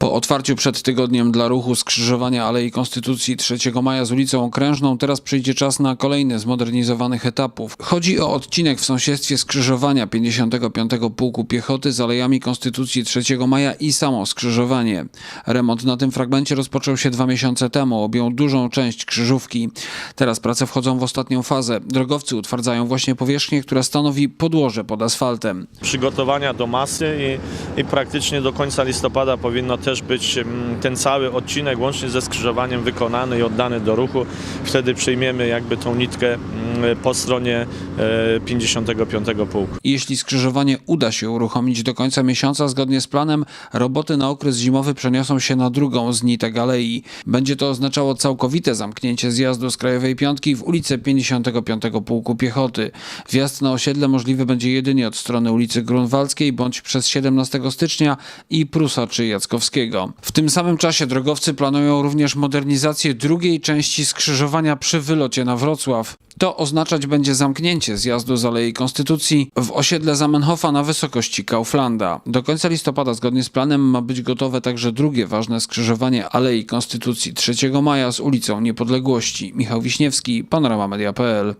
Po otwarciu przed tygodniem dla ruchu skrzyżowania Alei Konstytucji 3 maja z ulicą Okrężną, teraz przyjdzie czas na kolejny z modernizowanych etapów. Chodzi o odcinek w sąsiedztwie skrzyżowania 55 Pułku Piechoty z Alejami Konstytucji 3 maja i samo skrzyżowanie. Remont na tym fragmencie rozpoczął się dwa miesiące temu, objął dużą część krzyżówki. Teraz prace wchodzą w ostatnią fazę. Drogowcy utwardzają właśnie powierzchnię, która stanowi podłoże pod asfaltem. przygotowania do masy i, i praktycznie do końca listopada powinno też być mm, ten cały odcinek łącznie ze skrzyżowaniem wykonany i oddany do ruchu. Wtedy przyjmiemy jakby tą nitkę mm, po stronie e, 55 pułku. Jeśli skrzyżowanie uda się uruchomić do końca miesiąca, zgodnie z planem, roboty na okres zimowy przeniosą się na drugą z nitek alei. Będzie to oznaczało całkowite zamknięcie zjazdu z Krajowej Piątki w ulicę 55 Pułku Piechoty. Wjazd na osiedle możliwy będzie jedynie od strony ulicy Grunwaldzkiej bądź przez 17 stycznia i Prusa czy Jackowskiego. W tym samym czasie drogowcy planują również modernizację drugiej części skrzyżowania przy wylocie na Wrocław. To oznaczać będzie zamknięcie zjazdu z Alei Konstytucji w osiedle Zamenhofa na wysokości Kauflanda. Do końca listopada zgodnie z planem ma być gotowe także drugie ważne skrzyżowanie Alei Konstytucji 3 maja z ulicą Niepodległości. Michał Wiśniewski, Panorama Media.pl